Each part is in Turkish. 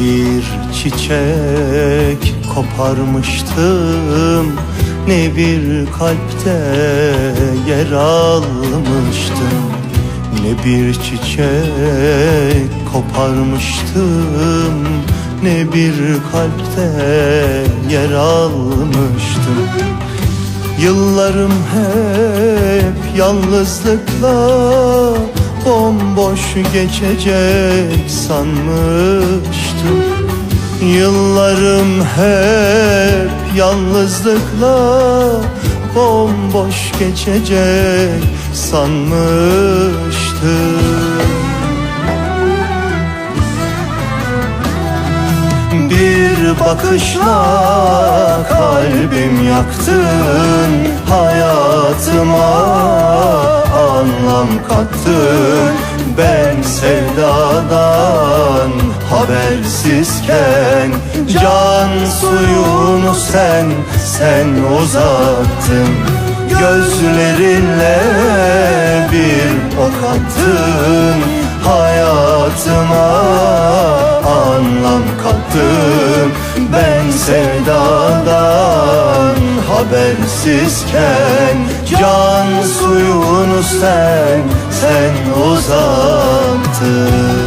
bir çiçek koparmıştım. Ne bir kalpte yer almıştım. Ne bir çiçek koparmıştım. Ne bir kalpte yer almıştım. Yıllarım hep yalnızlıkla bomboş geçecek sanmıştım. Yıllarım hep yalnızlıkla bomboş geçecek sanmıştım. Bir bakışla kalbim yaktın Hayatıma anlam kattın Ben sevdadan habersizken Can suyunu sen, sen uzattın. Gözlerinle bir ok attın. Hayatıma anlam kattın. Ben sevdadan habersizken Can suyunu sen, sen uzattın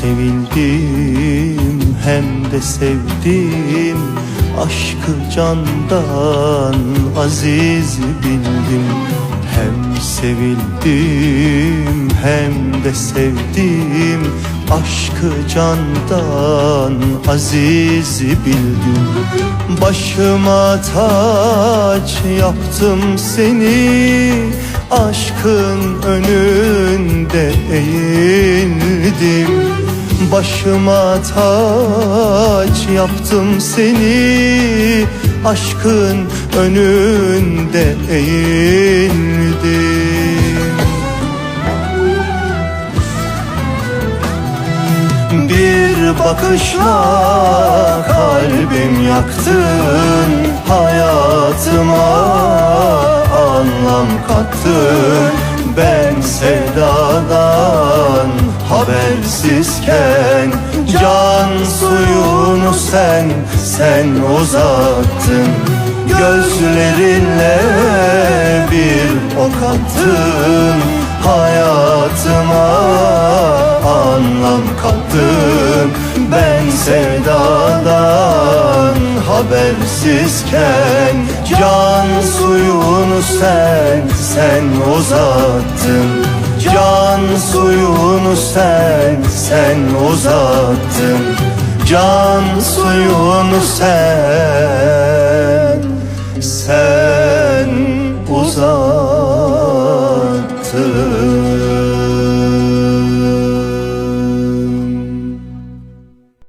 sevildim hem de sevdim. Aşkı candan aziz bildim. Hem sevildim hem de sevdim. Aşkı candan aziz bildim. Başıma taç yaptım seni. Aşkın önünde eğildim Başıma taç yaptım seni. Aşkın önünde eğildim. Bir bakışla kalbim yaktın Hayatıma anlam kattın. Ben sevdadan habersizken Can suyunu sen, sen uzattın. Gözlerinle bir ok attın. Hayatıma anlam kattın. Ben sevdadan habersizken Can suyunu sen, sen uzattın Can suyunu sen, sen uzattın. Can suyunu sen, sen